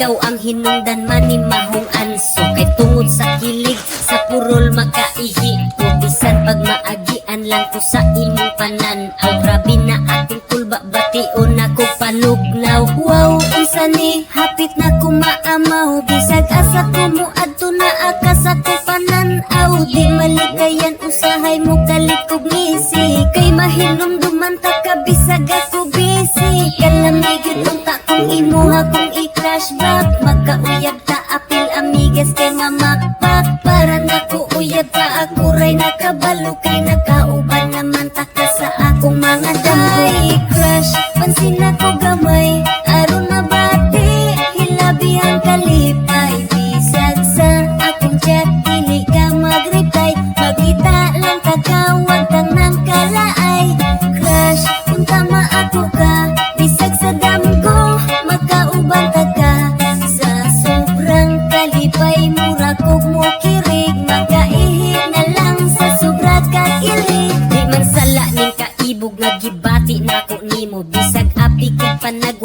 ikaw ang hinungdan man ni Mahong Anso. Kay tungod sa kilig, sa purol makaihi ko Bisan pag maagian lang ko sa imong pananaw Grabe na ating kulba, bation ako panugnaw Wow, unsa ni, hapit na ko maamaw Bisag asa ko mo adto na akas ako pananaw Di malikayan usahay mo kalit kog ngisi Kay mahinumduman ta ka bisag ako busy. Kalamig yun unta kung imuha kung i-flashback Magkauyab ta apil amigas kay mamakpak Para na ko uyab ta ako ray nakabalo. Kay nakauban naman ta ka sa akong mga damay Crush, pansin ako gamay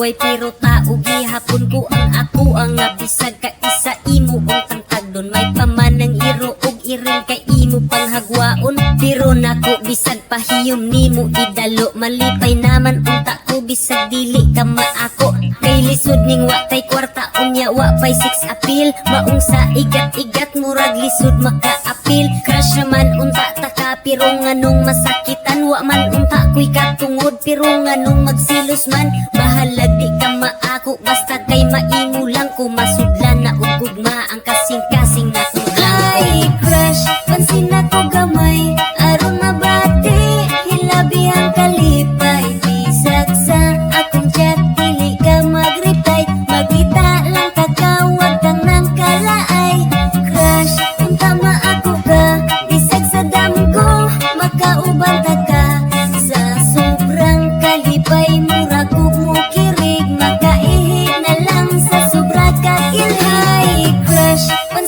panagway pero tao gihapon ko ang ako. Ang nga bisag ka isa imo ang tangtag doon. May pamanang iro og iring kay imo panghagwaon Pero nako bisag pahiyom nimo idalo. Malipay naman unta bisag dili ka maako Kay lisod ning wa tay kwarta unya wa pay six appeal. Maong sa igat-igat murag lisod maka-appeal. Crush naman unta ta ka pero nganong masakitan Wa man unta ko'y katungod. Pero nganong magsilos man Bahalag di ka maako. Basta kay maimo lang ko Masudlan na og gugma ang kasing-kasing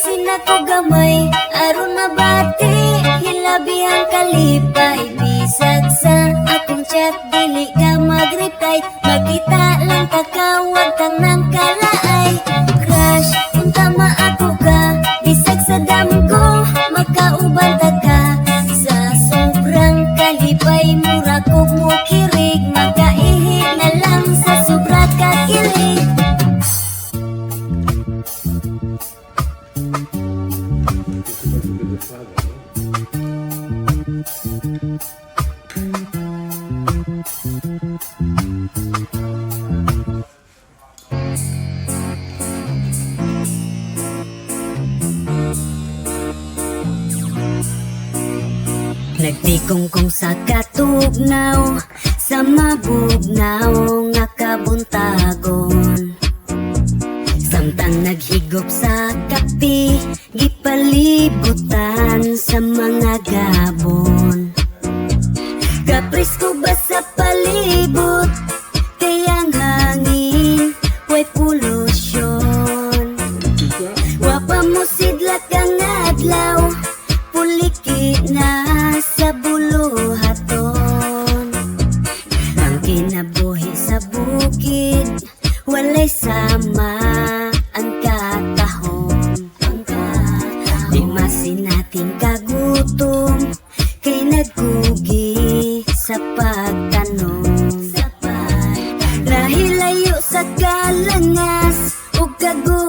Crush, pansin ako gamay Aron na bati, hilabi ang kalipay Bisag sa akong chat, dili ka mag-reply Magkita lang kakawag Nagtikong kong sa katugnaw Sa mabugnaw nga kabuntagon. Samtang naghigop sa kapi Gipalibutan sa mga gabon. Kapris ko ba sa palibot sa pagtanong. Nahilayo sa kalangas. Ug kagulian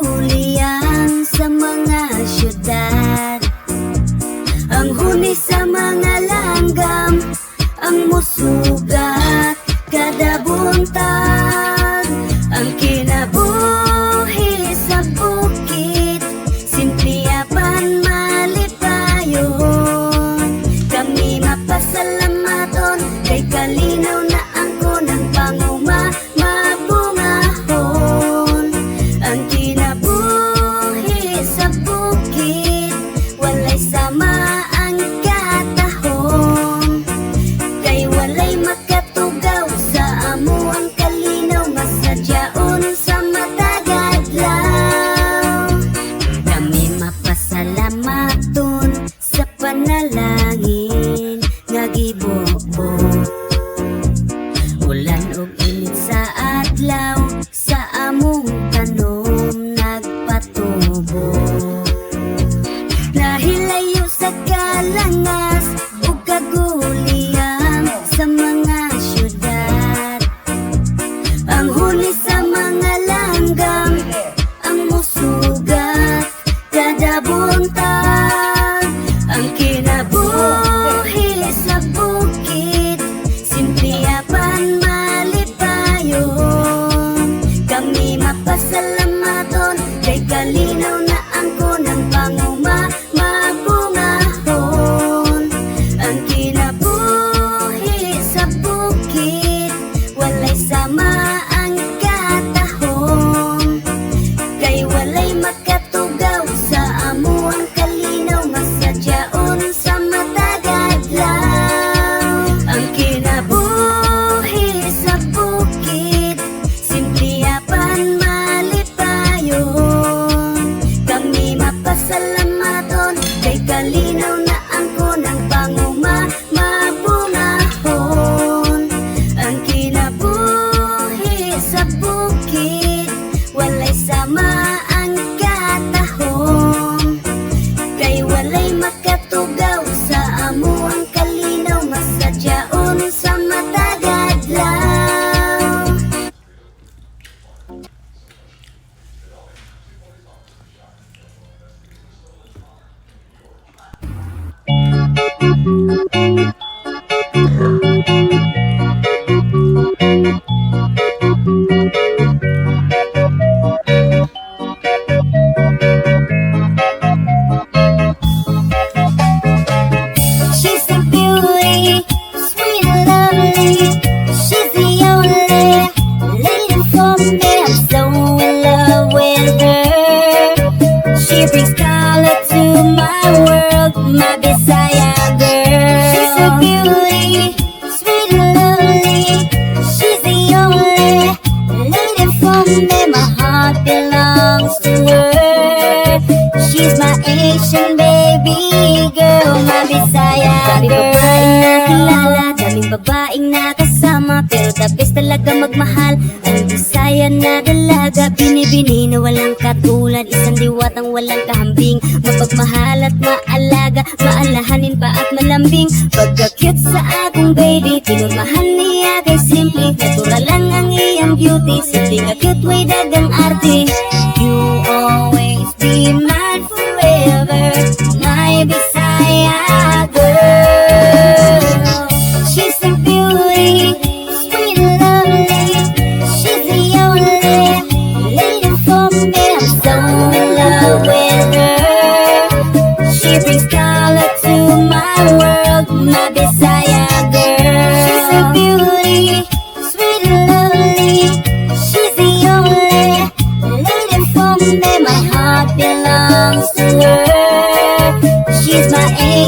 mapasalamaton kay kalinaw na ang kunang panguma talaga magmahal Ang Bisaya na dalaga. Binibini na walang katulad Isang diwatang walang kahambing Mapagmahal at maalaga Maalahanin pa at malambing. Pagka-cute sa akong baby Pinurmahan niya kay simple Natural lang ang iyang beauty Simple nga cute, way dagang arte. You always be mine forever My Bisaya girl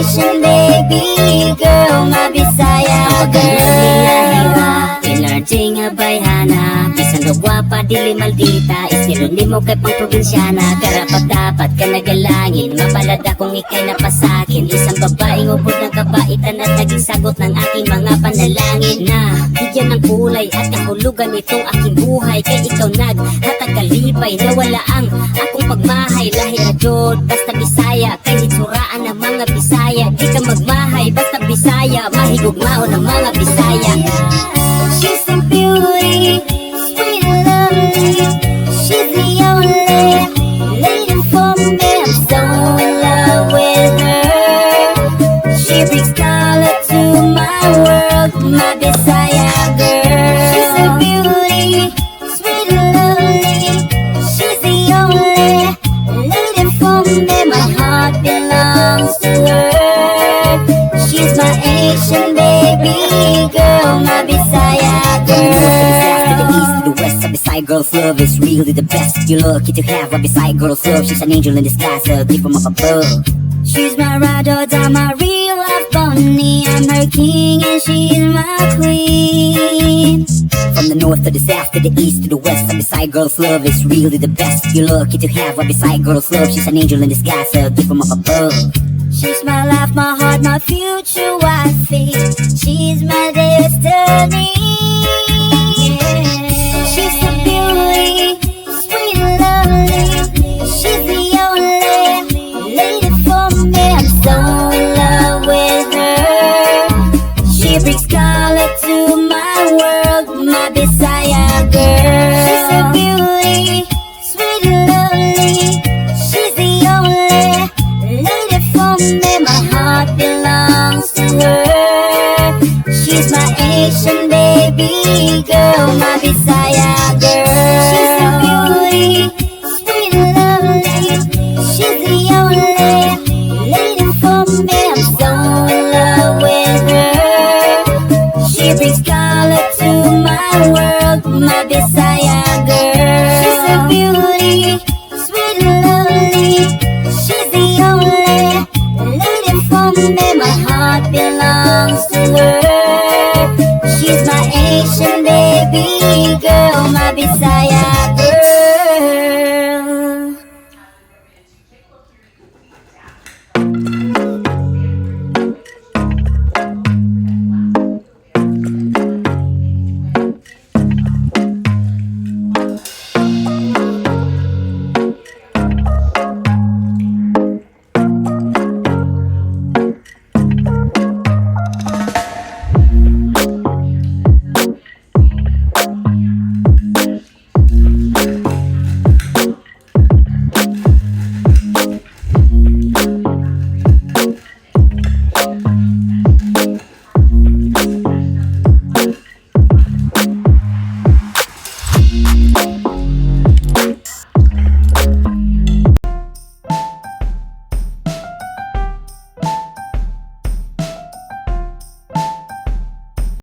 Asian baby girl, my Bisaya girl. Ilarting nga bayhana, bisan na gwapa dili maldita. Ni mo kay pang probinsyana, karapat dapat ka nagalangin. Mapalad akong ikay napasakin, isang babaeng ubod ng kabaitan at naging sagot ng aking mga panalangin na bigyan ng kulay at kahulugan itong aking buhay. Kay ikaw naghatag kalipay na wala ang akong pagmahay. Lahi na Jod, basta Bisaya, kay hitsuraan ng mga Bisaya. Di ka magmahay, basta Bisaya, mahigugmao ng mga Bisaya. She's a beauty, really the best. You're lucky to have a beside girl's love. She's an angel in disguise, a gift from up above. She's my ride or die, my real life bunny. I'm her king and she's my queen. From the north to the south, to the east, to the west, a beside girl's love is really the best. You're lucky to have a beside girl's love. She's an angel in disguise, a gift from up above. She's my life, my heart, my future wifey. She's my destiny. My heart belongs to her. She's my Asian baby girl, my Bisaya girl. She's sweet lovely. She's the only lady for me. I'm so in love with her. She brings color to my world, my Bisaya girl. She's a beauty, avisar.